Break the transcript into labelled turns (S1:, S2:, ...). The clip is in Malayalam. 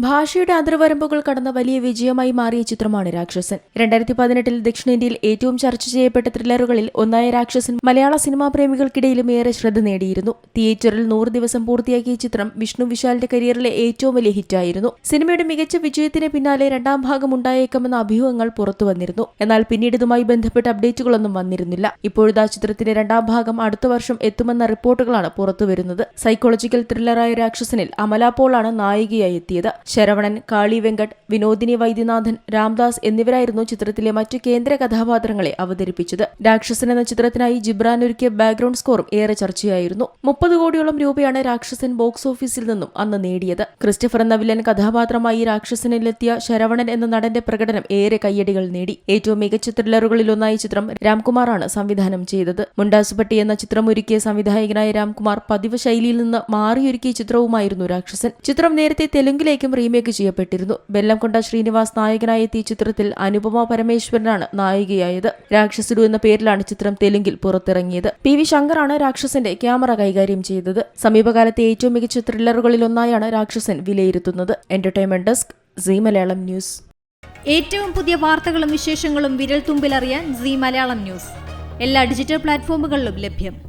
S1: ഭാഷയുടെ അതിർവരമ്പുകൾ കടന്ന വലിയ വിജയമായി മാറിയ ചിത്രമാണ് രാക്ഷസൻ. രണ്ടായിരത്തി പതിനെട്ടിൽ ദക്ഷിണേന്ത്യയിൽ ഏറ്റവും ചർച്ച ചെയ്യപ്പെട്ട ത്രില്ലറുകളിൽ ഒന്നായ രാക്ഷസൻ മലയാള സിനിമാ പ്രേമികൾക്കിടയിലും ഏറെ ശ്രദ്ധ നേടിയിരുന്നു. തിയേറ്ററിൽ നൂറ് ദിവസം പൂർത്തിയാക്കിയ ചിത്രം വിഷ്ണു വിശാലിന്റെ കരിയറിലെ ഏറ്റവും വലിയ ഹിറ്റായിരുന്നു. സിനിമയുടെ മികച്ച വിജയത്തിന് പിന്നാലെ രണ്ടാം ഭാഗം ഉണ്ടായേക്കുമെന്ന അഭ്യൂഹങ്ങൾ പുറത്തു വന്നിരുന്നു. എന്നാൽ പിന്നീട് ഇതുമായി ബന്ധപ്പെട്ട അപ്ഡേറ്റുകളൊന്നും വന്നിരുന്നില്ല. ഇപ്പോഴത്തെ ചിത്രത്തിന്റെ രണ്ടാം ഭാഗം അടുത്ത വർഷം എത്തുമെന്ന റിപ്പോർട്ടുകളാണ് പുറത്തുവരുന്നത്. സൈക്കോളജിക്കൽ ത്രില്ലറായ രാക്ഷസനിൽ അമല പോളാണ് നായികയായി എത്തിയത്. ശരവണൻ കാളി വെങ്കട്ട് വിനോദിനി വൈദ്യനാഥൻ രാംദാസ് എന്നിവരായിരുന്നു ചിത്രത്തിലെ മറ്റു കേന്ദ്ര കഥാപാത്രങ്ങളെ അവതരിപ്പിച്ചത്. രാക്ഷസൻ എന്ന ചിത്രത്തിനായി ജിബ്രാൻ ഒരുക്കിയ ബാക്ക്ഗ്രൗണ്ട് സ്കോറും ഏറെ ചർച്ചയായിരുന്നു. മുപ്പത് കോടിയോളം രൂപയാണ് രാക്ഷസൻ ബോക്സ് ഓഫീസിൽ നിന്നും അന്ന് നേടിയത്. ക്രിസ്റ്റഫർ എന്ന വില്ലൻ കഥാപാത്രമായി രാക്ഷസനിലെത്തിയ ശരവണൻ എന്ന നടന്റെ പ്രകടനം ഏറെ കയ്യടികൾ നേടി. ഏറ്റവും മികച്ച ത്രില്ലറുകളിലൊന്നായ ചിത്രം രാംകുമാറാണ് സംവിധാനം ചെയ്തത്. മുണ്ടാസുപട്ടി എന്ന ചിത്രം ഒരുക്കിയ സംവിധായകനായ രാംകുമാർ പതിവ് ശൈലിയിൽ നിന്ന് മാറിയൊരുക്കിയ ചിത്രവുമായിരുന്നു രാക്ഷസൻ. ചിത്രം നേരത്തെ തെലുങ്കിലേക്കും റീമേക്ക് ചെയ്യപ്പെട്ടിരുന്നു. ബെല്ലംകൊണ്ട ശ്രീനിവാസ് നായകനായ എത്തിയ ചിത്രത്തിൽ അനുപമ പരമേശ്വരനാണ് നായികയായത്. രാക്ഷസുരു എന്ന പേരിലാണ് ചിത്രം തെലുങ്കിൽ പുറത്തിറങ്ങിയത്. പി വി ശങ്കറാണ് രാക്ഷസന്റെ ക്യാമറ കൈകാര്യം ചെയ്തത്. സമീപകാലത്തെ ഏറ്റവും മികച്ച ത്രില്ലറുകളിൽ ഒന്നായാണ് രാക്ഷസൻ വിലയിരുത്തുന്നത്. Entertainment desk C Malayalam news.
S2: ഏറ്റവും പുതിയ വാർത്തകളും വിശേഷങ്ങളും വിരൽ തുമ്പിലറിയാൻ സി മലയാളം ന്യൂസ്. എല്ലാ ഡിജിറ്റൽ പ്ലാറ്റ്ഫോമുകളിലും ലഭ്യം.